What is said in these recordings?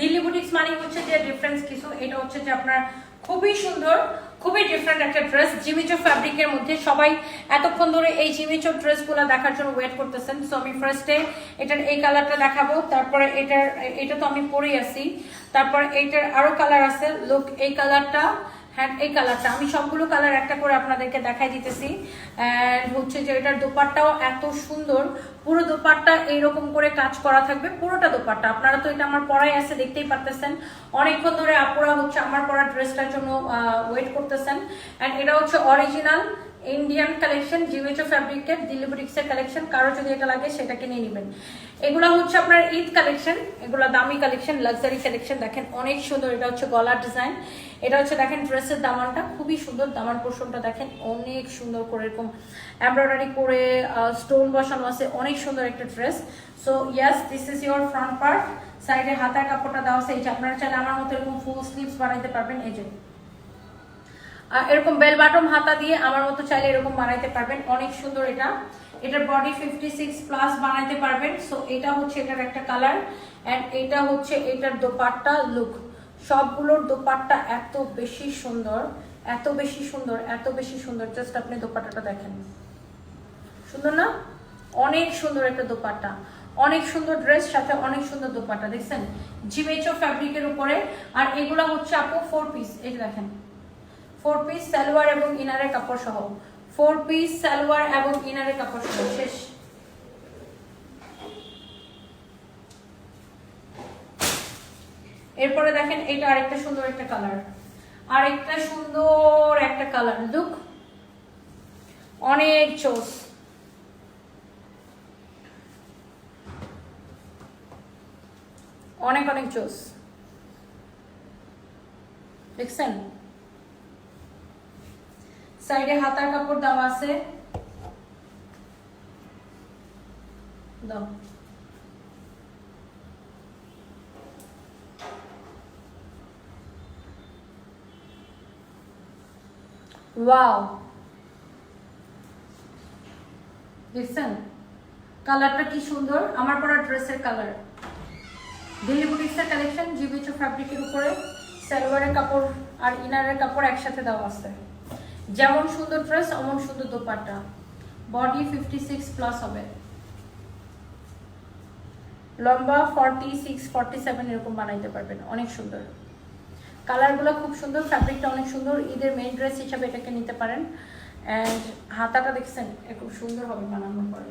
Delhi boutiques মানে হচ্ছে যে ডিফারেন্স কিছু। এটা হচ্ছে যে আপনার খুবই সুন্দর, খুবই ডিফারেন্ট একটা ড্রেস জিমিচো ফ্যাব্রিকের মধ্যে। সবাই এতক্ষণ ধরে এই জিমিচো ড্রেসগুলো দেখার জন্য ওয়েট করতেছেন। সো আমি ফার্স্টে এটার এই কালারটা দেখাবো। তারপরে এটার, এটা তো আমি পরেই আছি। তারপর এইটার আরও কালার আছে। লুক এই কালারটা হ্যাঁ এই কালারটা আমি সবগুলো কালার একটা করে আপনাদেরকে দেখাই দিতেছি। অ্যান্ড হচ্ছে যে এটার দোপারটাও এত সুন্দর। পুরো দোপারটা এইরকম করে কাজ করা থাকবে। পুরোটা দোপারটা আপনারা তো এটা আমার পরাই আছে, দেখতেই পারতেছেন। অনেকক্ষণ ধরে আপুরা হচ্ছে আমার পরা ড্রেসটার জন্য ওয়েট করতেছেন। অ্যান্ড এটা হচ্ছে অরিজিনাল ইন্ডিয়ান কালেকশন জিমেচো ফ্যাব্রিকের দিল্লি কালেকশন কারও যদি এটা লাগে, সেটাকে নিয়ে নেবেন। এগুলো হচ্ছে আপনার ঈদ কালেকশন এগুলো দামি কালেকশন লাক্সারি কালেকশন দেখেন অনেক সুন্দর, এটা হচ্ছে গলার ডিজাইন এটা হচ্ছে, দেখেন ড্রেসের দামানটা, খুবই সুন্দর দামান পোর্শনটা দেখেন অনেক সুন্দর করে এরকম এমব্রয়ডারি করে স্টোন বসানো আছে, অনেক সুন্দর একটা dress so yes this is your front part সাইডে হাতার কাপড়টা দেওয়া আছে, এই যে আপনারা চাইলে আমার মতো এরকম ফুল স্লিভস বানাইতে পারবেন, এই যে। আর এরকম বেল বাটম হাতা দিয়ে আমার মতো চাইলে এরকম বানাইতে পারবেন। অনেক সুন্দর এটা। এটার বডি ফিফটি সিক্স প্লাস বানাইতে পারবেন। সো এটা হচ্ছে এটার একটা কালার অ্যান্ড এটা হচ্ছে এটার দোপাট্টা লুক সবগুলোর দোপাট্টা এত বেশি সুন্দর, এত বেশি সুন্দর, এত বেশি সুন্দর। জাস্ট আপনি দোপাট্টাটা দেখেন। সুন্দর না? অনেক সুন্দর একটা দোপাট্টা। অনেক সুন্দর ড্রেস সাথে অনেক সুন্দর দোপাট্টা। দেখছেন? জিমেচো ফ্যাব্রিকের উপরে। আর এগুলা হচ্ছে আপু ফোর পিস এই দেখেন। ফোর পিস সালোয়ার এবং ইনারের কাপড় সহ। ফোর পিস সালোয়ার এবং ইনারের কাপড় সহ। শেষ। এরপরে দেখেন এটা আরেকটা সুন্দর একটা কালার আরেকটা সুন্দর একটা কালার লুক অনেক চোস। অনেক অনেক চোস। দেখছেন? সাইডে হাতার কাপড় দেওয়া আছে। দাও। ওয়াও। কালারটা কি সুন্দর। আমার পরা ড্রেসের কালার। দিল্লি বুটিক্সের কালেকশন জিবিচো ফ্যাব্রিকের উপরে সালোয়ারের কাপড় আর ইনারের কাপড় একসাথে দেওয়া আছে। যেমন সুন্দর ড্রেস অমন সুন্দর dupatta. Body fifty six plus হবে। লম্বা ফর্টি সিক্স ফর্টি সেভেন এরকম বানাইতে পারবেন, অনেক সুন্দর। কালারগুলো খুব সুন্দর ফ্যাব্রিকটা অনেক সুন্দর। ঈদের মেইন ড্রেস হিসাবে এটাকে নিতে পারেন। অ্যান্ড হাতাটা দেখছেন খুব সুন্দর হবে বানানোর পরে।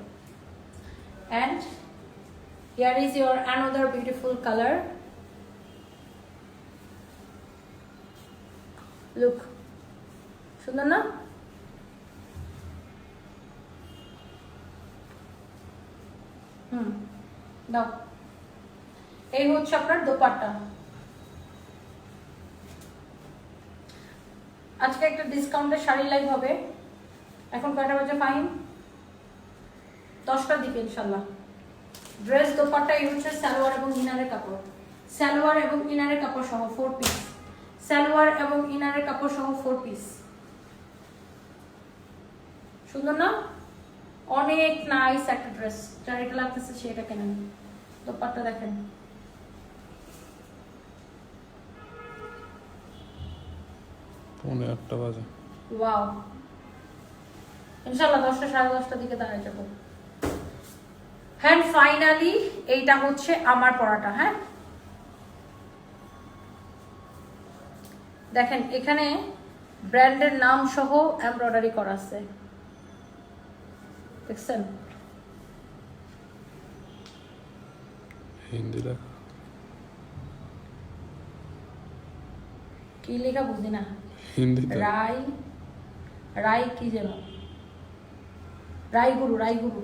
And here is your another beautiful colour look সুন্দর না? হুম, দাও। এই হচ্ছে আপনার দোপাট্টা। আজকে একটা ডিসকাউন্টের শাড়ি লাইভ হবে। এখন কয়টা বাজে ফাইন দশটার দিকে, ইনশাল্লাহ। ড্রেস দোপাট্টা, এই হচ্ছে সালোয়ার এবং ইনারের কাপড়। সালোয়ার এবং ইনারের কাপড় সহ ফোর পিস সালোয়ার এবং ইনারের কাপড় সহ ফোর পিস সুন্দর না? অনেক নাইস একটা ড্রেস যার এটা লাগতেছে সেটা কেনেন। দোপাট্টা দেখেন। পৌনে আটটা বাজে। ওয়াও ইনশাল্লাহ দশটা সাড়ে দশটার দিকে দাঁড়ায় যাব। হ্যান্ড ফাইনালি এইটা হচ্ছে আমার পড়াটা হ্যাঁ? দেখেন এখানে ব্র্যান্ডের নাম সহ এমব্রয়ডারি করা আছে। দেখছেন হিন্দি লেখা কি লেখা বুঝি না হিন্দিতে কি যেন রাইগুরু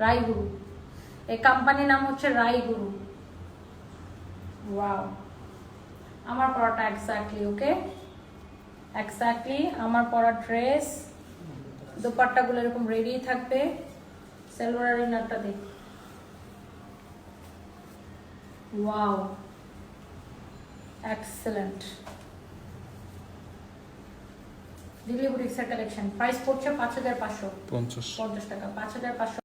রাইগুরু এই কোম্পানির নাম হচ্ছে রাইগুরু ওয়াও আমার পরাটা এক্স্যাক্টলি ওকে এক্স্যাক্টলি আমার পরা ড্রেস দোপাট্টাগুলো এরকম রেডি থাকবে। সেলভার ইনারটা দেখ। ওয়াও এক্সেলেন্ট দিল্লি বুটিক্সের কালেকশন প্রাইস পড়ছে পাঁচ হাজার পাঁচশো। পঞ্চাশ। পঞ্চাশ টাকা। পাঁচ হাজার পাঁচশো।